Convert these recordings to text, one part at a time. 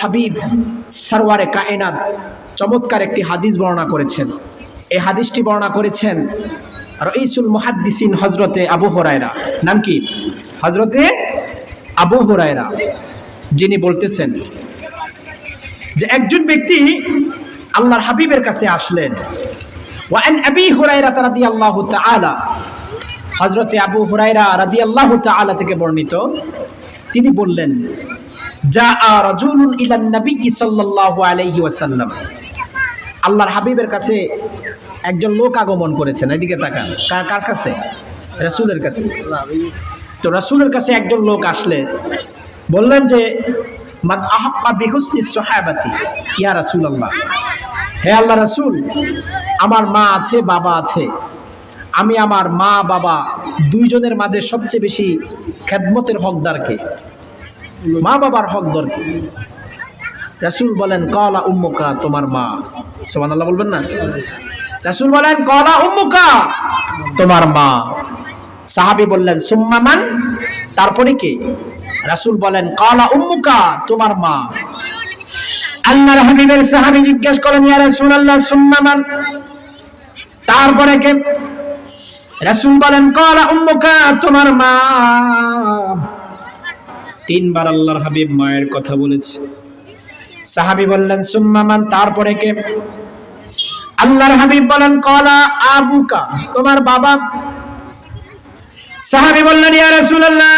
হাবিব সারওয়ারে কায়নাত চমৎকার একটি হাদিস বর্ণনা করেছেন। এই হাদিসটি বর্ণনা করেছেন রইসুল মুহাদ্দিসিন হজরতে আবু হরায়রা। নাম কি? হজরতে আবু হরায়রা, যিনি বলতেছেন যে একজন ব্যক্তি আল্লাহর হাবিবের কাছে আসলেন। ওয়ান আবি হুরায়রা রাদিয়াল্লাহু তাআলা, হযরতে আবু হুরায়রা রাদিয়াল্লাহু তাআলা থেকে বর্ণিত। তিনি বললেন যা নবী আল্লাহর হাবিবের কাছে একজন লোক আগমন করেছেন। এদিকে তাকান। কার কার কাছে? রাসূলের কাছে। তো রাসূলের কাছে একজন লোক আসলে বললেন যে, মান আহাব্বা বিহুসনি ইয়া হে আল্লাহ রাসূল, আমার মা আছে, বাবা আছে। আমি আমার মা, বাবা দুইজনের মাঝে সবচেয়ে বেশি খেদমতের হকদারকে মা, বাবার হকদার কি? রাসূল বলেন, কলা উম্মুকা, তোমার মা। সোমান আল্লাহ বলবেন না? রাসূল বলেন, কলা উম্মুকা, তোমার মা। সাহাবী বললেন সুম্মামান তারপরে কে? রাসূল বলেন, কলা উম্মুকা, তোমার মা। আল্লাহর হাবিবের সাহাবী জিজ্ঞেস করেন, ইয়া রাসূলুল্লাহ সুম্মামান তারপরে কে? বলেন, কলা উম্মুকা, তোমার মা। তিনবার আল্লাহর হাবিব মায়ের কথা বলেছে। সাহাবী বললেন সুম্মামান তারপরে কে? আল্লাহর হাবিব বলেন, কলা আবুকা, তোমার বাবা। সাহাবী বললেন, ইয়া রাসূলুল্লাহ,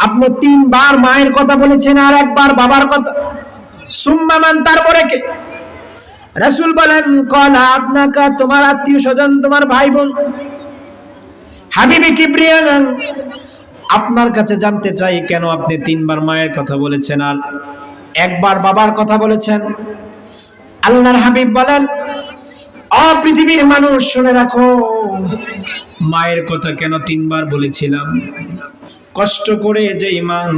আপনি তিনবার মায়ের কথা বলেছেন আর একবার বাবার কথা। সুম্মামান তারপরে কে? রাসূল বলেন, কলা আপনাকা তোমার আত্মীয় স্বজন, তোমার ভাই বোন হাবিবি কিবরিয়া আপনার কাছে জানতে চাই কেন আপনি তিনবার মায়ের কথা বলেছেন আর একবার বাবার কথা বলেছেন? আল্লাহর হাবিব বলেন পৃথিবীর মানুষ, শুনে রাখো, মায়ের কথা কেন তিনবার বলেছিলাম? কষ্ট করে যে ইমান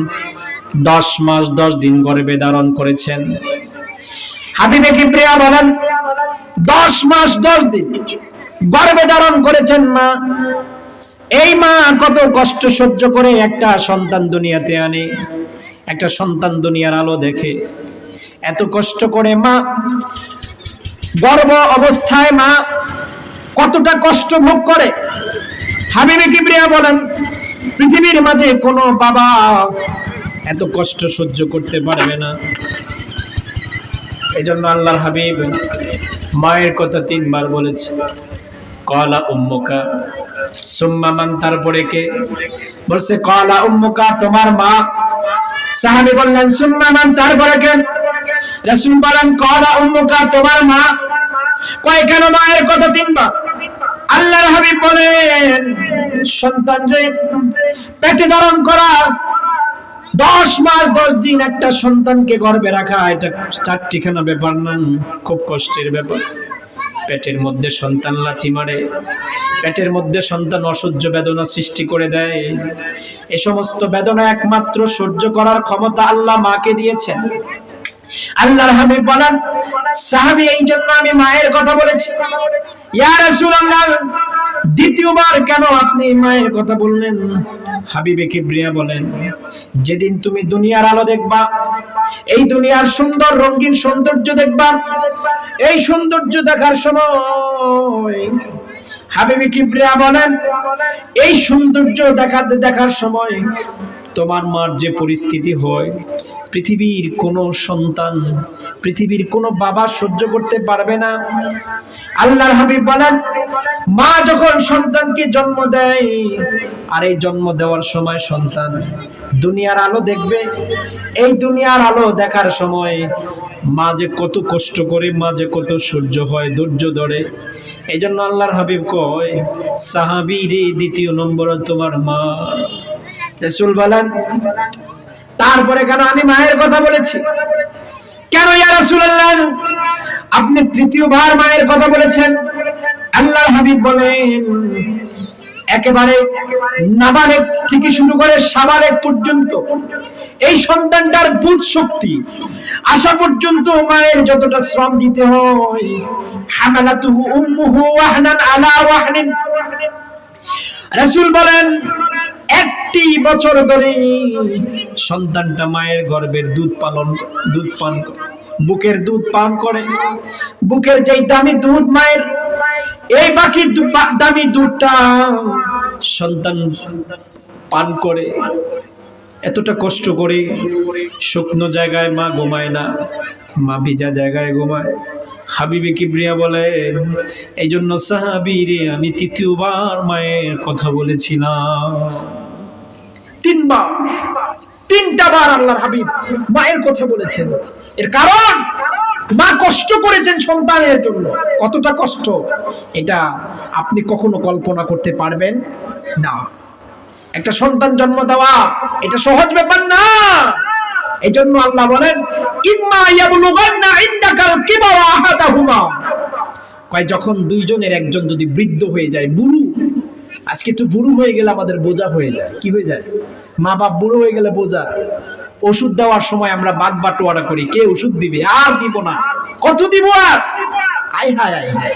দশ মাস, দশ দিন গর্বে ধারণ করেছেন হাবিবে কিবরিয়া বলেন, দশ মাস, দশ দিন গর্ভে ধারণ করেছেন মা। এই মা কত কষ্ট সহ্য করে একটা সন্তান দুনিয়াতে আনে, একটা সন্তান দুনিয়ার আলো দেখে। এত কষ্ট করে মা, গর্ভ অবস্থায় মা কতটা কষ্ট ভোগ করে। হাবিবে কিবরিয়া বলেন, পৃথিবীর মাঝে কোনো বাবা এত কষ্ট সহ্য করতে পারবে না। এই জন্য আল্লাহর হাবিব মায়ের কথা তিনবার বলেছে। কলা উম্মুকা সুম্মামান তারপরে কে? বলছে, কলা উম্মুকা, তোমার মা। সাহাবী বললেন সুম্মামান তারপরে কে? রাসূল বলেন, কলা উম্মুকা, তোমার মা। কয়, কেন মায়ের কথা তিনবার? আল্লাহর হাবিব বলেন, সন্তান যে পেটে ধারণ করা দশ মাস, দশ দিন একটা সন্তানকে গর্বে রাখা, এটা চারটিখানা ব্যাপার না, খুব কষ্টের ব্যাপার। পেটের মধ্যে সন্তান লাথি মারে, পেটের মধ্যে সন্তান অসহ্য বেদনা সৃষ্টি করে দেয়। এ সমস্ত বেদনা একমাত্র সহ্য করার ক্ষমতা আল্লাহ মাকে দিয়েছেন। আল্লাহর হাবিব বলেন, সাহাবী, এই জন্য আমি মায়ের কথা বলেছি। ইয়া রাসূলুল্লাহ দ্বিতীয়বার কেন আপনি মায়ের কথা বললেন? হাবিবে কিবরিয়া বলেন, যেদিন তুমি দুনিয়ার আলো দেখবা, এই দুনিয়ার সুন্দর রঙিন সৌন্দর্য দেখবা, এই সৌন্দর্য দেখার সময় হাবিবে কিবরিয়া বলেন, এই সৌন্দর্য দেখাতে দেখার সময় তোমার মার যে পরিস্থিতি হয়, পৃথিবীর কোনো সন্তান, পৃথিবীর কোনো বাবা সহ্য করতে পারবে না। আল্লাহর হাবিব বলেন, মা যখন সন্তানকে জন্ম দেয়, আর এই জন্ম দেওয়ার সময় সন্তান দুনিয়ার আলো দেখবে। এই দুনিয়ার আলো দেখার সময় মা যে কত কষ্ট করে, মা যে কত সহ্য হয়, ধৈর্য ধরে। এই জন্য আল্লাহর হাবিব কয় সাহাবি রে দ্বিতীয় নম্বর তোমার মা। রসুল বলেন তারপরে কেন আমি মায়ের কথা বলেছি? কেন ইয়া রাসূলুল্লাহ, আপনি তৃতীয়বার মায়ের কথা বলেছেন? আল্লাহ হাবিব বলেন, একেবারে নাবালেক থেকে শুরু করে সাবালেক পর্যন্ত, এই সন্তানটার বুধ শক্তি আসা পর্যন্ত মায়ের যতটা শ্রম দিতে হয় রাসূল বলেন একটি বছর ধরে সন্তানটা মায়ের গর্ভের দুধ পালন, দুধ পান, বুকের দুধ পান করে। বুকের যেই দামি দুধ মায়ের, এই বাকি দামি দুধটা সন্তান পান করে। এতটা কষ্ট করে শুকনো জায়গায় মা ঘুমায় না, মা ভিজা জায়গায় ঘুমায়। হাবিবি কিবরিয়া বলে এই জন্য সাহাবি রে আমি তৃতীয়বার মায়ের কথা বলেছিলাম। তিনবার, তিনটা বার আল্লাহর হাবিব মায়ের কথা বলেছেন। এর কারণ, মা কষ্ট করেছেন সন্তানের জন্য। কতটা কষ্ট? এটা আপনি কখনো কল্পনা করতে পারবেন না। একটা সন্তান জন্ম দেওয়া, এটা সহজ ব্যাপার না। এই জন্য আল্লাহ বলেন কয়, যখন দুইজনের একজন যদি বৃদ্ধ হয়ে যায়, বুড়ো আজকে একটু বুড়ো হয়ে গেলে আমাদের বোঝা হয়ে যায়। কি হয়ে যায়? মা বাপ বুড়ো হয়ে গেলে বোঝা। ওষুধ দেওয়ার সময় আমরা বাদ বাটোয়ারা করি। কে ওষুধ দিবে? আর দিব না। কত দিব আর? আয় হায় আয় হায়।